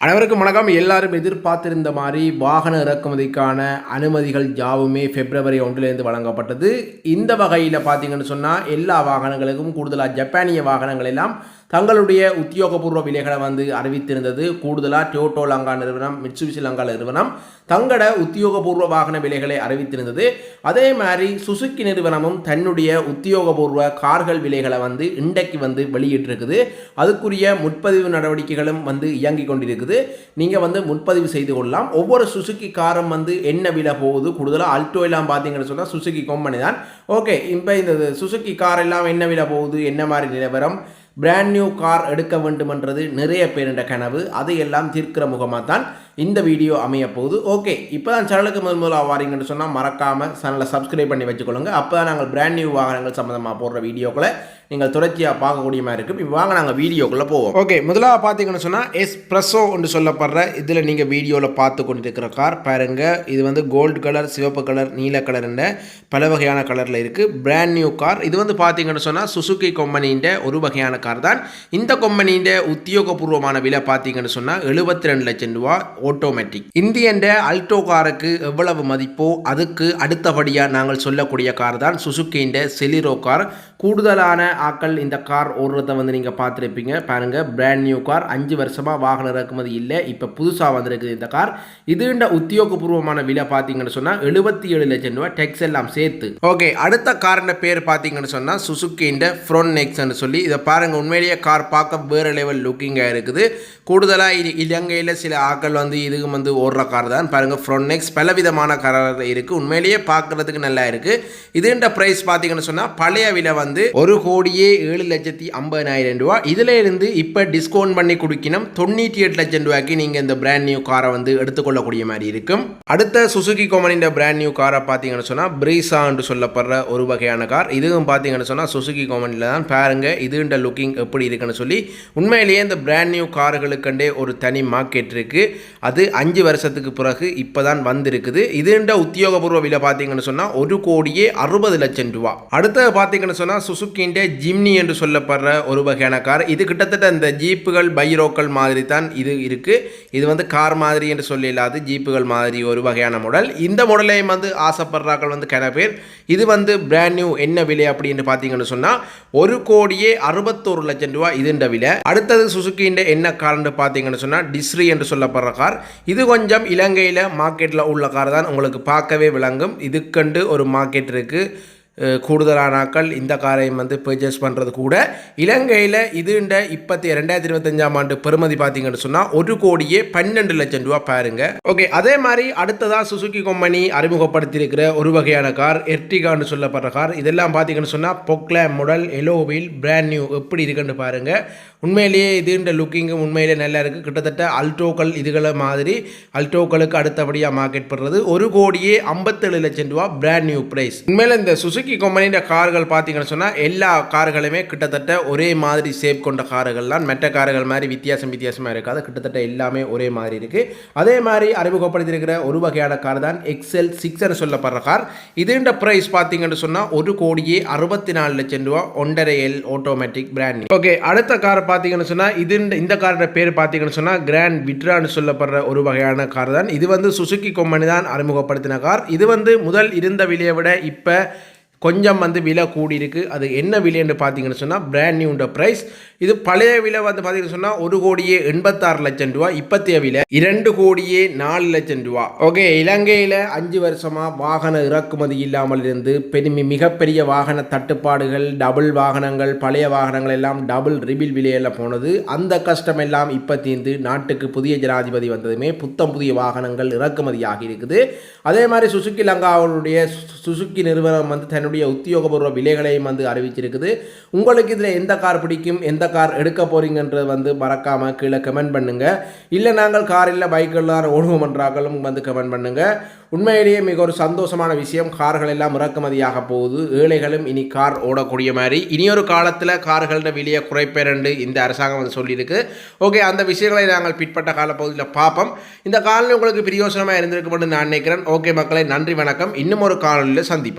அனைவருக்கும் வணக்கம். எல்லாரும் எதிர்பார்த்திருந்த மாதிரி வாகன இறக்குமதிக்கான அனுமதிகள் யாவுமே பிப்ரவரி ஒன்றிலிருந்து வழங்கப்பட்டது. இந்த வகையில் பார்த்தீங்கன்னு சொன்னால் எல்லா வாகனங்களுக்கும் கூடுதலாக ஜப்பானிய வாகனங்கள் எல்லாம் தங்களுடைய உத்தியோகபூர்வ விலைகளை வந்து அறிவித்திருந்தது. கூடுதலாக டோட்டோ லங்கா நிறுவனம் மிட்சுபிஷி லங்கா நிறுவனம் தங்களோட உத்தியோகபூர்வ வாகன விலைகளை அறிவித்திருந்தது. அதே மாதிரி சுசுக்கி நிறுவனமும் தன்னுடைய உத்தியோகபூர்வ கார்கள் விலைகளை வந்து இன்றைக்கு வந்து வெளியிட்டிருக்குது. அதுக்குரிய முன்பதிவு நடவடிக்கைகளும் வந்து இயங்கி கொண்டிருக்குது. நீங்கள் வந்து முன்பதிவு செய்து கொள்ளலாம். ஒவ்வொரு சுசுக்கி காரும் வந்து என்ன விலை போகுது? கூடுதலாக அல்டோ எல்லாம் பார்த்தீங்கன்னு சொன்னால் சுசுக்கி கம்பெனி தான். ஓகே இப்போ இந்த சுசுக்கி கார் எல்லாம் என்ன விலை போகுது? என்ன மாதிரி நிலவரம்? பிராண்ட் நியூ கார் எடுக்க வேண்டுமென்றது நிறைய பேருண்ட கனவு. அதையெல்லாம் தீர்க்கிற முகமாக தான் இந்த வீடியோ அமைய போகுது. ஓகே இப்போ தான் சேனலுக்கு முதல் முதலாக வாரீங்கன்னு சொன்னால் மறக்காமல் சேனலை சப்ஸ்கிரைப் பண்ணி வச்சுக்கொள்ளுங்க. அப்போ தான் நாங்கள் பிராண்ட் நியூ வாகனங்கள் சம்மந்தமாக போடுற வீடியோக்களை நீங்கள் தொடர்ச்சியாக பார்க்கக்கூடிய மாதிரி இருக்கும். இப்போ வாங்க நாங்கள் வீடியோக்குள்ளே போவோம். ஓகே முதலாக பார்த்தீங்கன்னு சொன்னால் எஸ் ப்ரெஸோ என்று சொல்லப்படுற இதில் நீங்கள் வீடியோவில் பார்த்து கொண்டிருக்கிற கார் பாருங்க. இது வந்து கோல்டு கலர் சிவப்பு கலர் நீல கலர்ன்ற பல வகையான கலரில் இருக்குது பிராண்ட் நியூ கார் இது வந்து பார்த்தீங்கன்னு சொன்னால் சுசுகி கம்பெனியின் ஒரு வகையான கார் தான். இந்த கம்பெனியின் உத்தியோகபூர்வமான விலை பார்த்தீங்கன்னு சொன்னால் எழுபத்தி ரெண்டு லட்சம் ரூபா ஆட்டோமேட்டிக் இந்தியன்ற அல்டோ காருக்கு எவ்வளவு மதிப்போ அதுக்கு அடுத்தபடியாக நாங்கள் சொல்லக்கூடிய கார் தான் சுசுக்கின்ற செலிரோ கார் கூடுதலான ஆக்கள் இந்த கார் ஓடுறத வந்து நீங்கள் பார்த்துருப்பீங்க. பாருங்கள் பிராண்ட் நியூ கார் அஞ்சு வருஷமாக வாகன இறக்குமதி இல்லை. இப்போ புதுசாக வந்திருக்குது இந்த கார். இதுண்ட உத்தியோகபூர்வமான விலை பார்த்தீங்கன்னு சொன்னால் எழுபத்தி ஏழு லட்சம் ரூபாய் டெக்ஸ் எல்லாம் சேர்த்து. ஓகே அடுத்த காரின் பேர் பார்த்தீங்கன்னு சொன்னால் சுசுக்கின்ற ஃப்ரோன் நெக்ஸ்ன்னு சொல்லி. இதை பாருங்கள் உண்மையிலேயே கார் பார்க்க வேறு லெவல் லுக்கிங்காக இருக்குது. கூடுதலாக இது இலங்கையில் சில ஆக்கள் வந்து இதுக்கு வந்து ஓடுற கார் தான். பாருங்கள் ஃப்ரோன் நெக்ஸ் பலவிதமான கார் இருக்குது உண்மையிலேயே பார்க்குறதுக்கு நல்லா இருக்குது இதுன்ற ப்ரைஸ் பார்த்தீங்கன்னு சொன்னால் பழைய விலை வந்து ஒரு கோடி கோடியே ஏழு லட்சத்தி ஐம்பதினாயிரம் ரூபா. இதில் இருந்து இப்போ டிஸ்கவுண்ட் பண்ணி குடிக்கணும். தொண்ணூற்றி எட்டு லட்சம் ரூபாய்க்கு நீங்கள் இந்த பிராண்ட் நியூ காரை வந்து எடுத்துக்கொள்ளக்கூடிய மாதிரி இருக்கும். அடுத்த சுசுகி கோமனின் பிராண்ட் நியூ காரை பார்த்தீங்கன்னு சொன்னால் பிரீசா என்று சொல்லப்படுற ஒரு வகையான கார் இதுவும் பார்த்தீங்கன்னு சொன்னால் சுசுகி கோமனியில் தான். பாருங்க இதுன்ற லுக்கிங் எப்படி இருக்குன்னு சொல்லி உண்மையிலேயே இந்த பிராண்ட் நியூ கார்களுக்கண்டே ஒரு தனி மார்க்கெட் இருக்குது அது அஞ்சு வருஷத்துக்கு பிறகு இப்போ தான் வந்திருக்குது. இதுன்ற உத்தியோகபூர்வ விலை பார்த்தீங்கன்னு சொன்னால் ஒரு கோடியே அறுபது லட்சம் ரூபா. அடுத்தது பார்த்தீங்கன்னு சொன்னால் சுசுக்கின்ற ஜிம்னி என்று சொல்லப்படுற ஒரு வகையான கார். இது கிட்டத்தட்ட இந்த ஜீப்புகள் பைரோக்கள் மாதிரி தான் இது இருக்குது இது வந்து கார் மாதிரி என்று சொல்லி ஜீப்புகள் மாதிரி ஒரு வகையான மாடல் இந்த மாடலையும் வந்து ஆசைப்படுறாக்கள் வந்து கிண பேர். இது வந்து பிராண்ட் நியூ என்ன விலை அப்படின்னு பார்த்தீங்கன்னு சொன்னால் ஒரு கோடியே அறுபத்தோரு லட்சம் ரூபா இதுன்ற விலை. அடுத்தது சுசுக்கின்ற என்ன கார்னு பார்த்தீங்கன்னு சொன்னால் டிஸ்ரி என்று சொல்லப்படுற கார். இது கொஞ்சம் இலங்கையில் மார்க்கெட்டில் உள்ள கார் தான் உங்களுக்கு பார்க்கவே விளங்கும். இதுக்கண்டு ஒரு மார்க்கெட் இருக்குது கூடுதலான ஆக்கள் இந்த காரையும் வந்து பர்ச்சேஸ் பண்ணுறது கூட. இலங்கையில் இதுண்ட இப்பத்தி ரெண்டாயிரத்தி இருபத்தஞ்சாம் ஆண்டு பெறுமதி பார்த்தீங்கன்னு சொன்னால் ஒரு கோடியே பன்னெண்டு லட்சம் ரூபா பாருங்க. ஓகே அதே மாதிரி அடுத்ததாக சுசுகி கம்பெனி அறிமுகப்படுத்தியிருக்கிற ஒரு வகையான கார் எர்டிகான்னு சொல்லப்படுற கார். இதெல்லாம் பார்த்தீங்கன்னு சொன்னால் பொக்ல model alloy wheel brand new எப்படி இருக்குன்னு பாருங்க. உண்மையிலேயே இதுன்ற லுக்கிங்கும் உண்மையிலேயே நல்லா இருக்குது கிட்டத்தட்ட அல்டோக்கள் இதுகளை மாதிரி அல்டோக்களுக்கு அடுத்தபடியாக மார்க்கெட் பண்ணுறது ஒரு கோடியே ஐம்பத்தேழு லட்சம் ரூபா பிராண்ட் நியூ ப்ரைஸ் உண்மையில் இந்த சுசுகி கம்பெனியோட கார்கள் பார்த்தீங்கன்னு சொன்னால் எல்லா கார்களுமே கிட்டத்தட்ட ஒரே மாதிரி ஷேப் கொண்ட கார்கள் தான். மெட்ட கார்கள் மாதிரி வித்தியாசம் வித்தியாசமாக இருக்காது. கிட்டத்தட்ட எல்லாமே ஒரே மாதிரி இருக்குது அதே மாதிரி அறிமுகப்படுத்தியிருக்கிற ஒரு வகையான கார் தான் எக்ஸல் சிக்ஸ்னு சொல்லப்படுற கார். இதுன்ற ப்ரைஸ் பார்த்தீங்கன்னு சொன்னால் ஒரு கோடியே அறுபத்தி நாலு லட்சம் ரூபா. ஒன்றரை எல் ஆட்டோமேட்டிக் பிராண்ட் ஓகே அடுத்த கார் பார்த்தீங்கன்னு சொன்னால் இது இந்த காரோட பேர் பார்த்தீங்கன்னு சொன்னால் கிராண்ட் விட்ரான்னு சொல்லப்படுற ஒரு வகையான கார் தான். இது வந்து சுசுக்கி கம்பெனி தான் அறிமுகப்படுத்தின கார். இது வந்து முதல் இருந்த விலையை விட இப்போ கொஞ்சம் வந்து விலை கூடியிருக்கு. அது என்ன விலைன்னு பார்த்தீங்கன்னு சொன்னால் பிராண்ட் நியூன்ற ப்ரைஸ் இது பழைய விலை வந்து பார்த்தீங்கன்னு சொன்னால் ஒரு கோடியே எண்பத்தாறு லட்சம் ரூபா. இப்பத்திய விலை இரண்டு கோடியே நாலு லட்சம் ரூபா. ஓகே இலங்கையில் அஞ்சு வருஷமாக வாகன இறக்குமதி இல்லாமல் இருந்து பெருமி மிகப்பெரிய வாகன தட்டுப்பாடுகள் டபுள் வாகனங்கள் பழைய வாகனங்கள் எல்லாம் டபுள் ரிபில் விலையெல்லாம் போனது. அந்த கஷ்டம் எல்லாம் இப்போ தீர்ந்து நாட்டுக்கு புதிய ஜனாதிபதி வந்ததுமே புத்தம் புதிய வாகனங்கள் இறக்குமதி ஆகியிருக்குது அதே மாதிரி சுசுக்கி லங்காவுடைய சுசுக்கி நிறுவனம் வந்து தன்னுடைய உத்தியோகபூர்வ விலைகளையும் வந்து அறிவிச்சிருக்குது. உங்களுக்கு இதில் எந்த கார் பிடிக்கும்? எந்த கார் எடுக்க போறீங்கன்றது வந்து மறக்காமல் கீழே கமெண்ட் பண்ணுங்க. இல்லை நாங்கள் கார் இல்லை பைக்கெல்லாம் ஓடுவோம் என்றாக்களும் வந்து கமெண்ட் பண்ணுங்க. உண்மையிலேயே மிக ஒரு சந்தோஷமான விஷயம். கார்கள் எல்லாம் இறக்குமதியாக போகுது. ஏழைகளும் இனி கார் ஓடக்கூடிய மாதிரி. இனியொரு காலத்தில் கார்களோட விலையை குறைப்பேரண்டு இந்த அரசாங்கம் வந்து சொல்லியிருக்கு. ஓகே அந்த விஷயங்களை நாங்கள் பிற்பட்ட காலப்பகுதியில் பார்ப்போம். இந்த காலனி உங்களுக்கு பிரயோசனமாக இருந்திருக்கும்னு நான் நினைக்கிறேன். ஓகே மக்களை நன்றி வணக்கம். இன்னும் ஒரு காலனியில் சந்திப்போம்.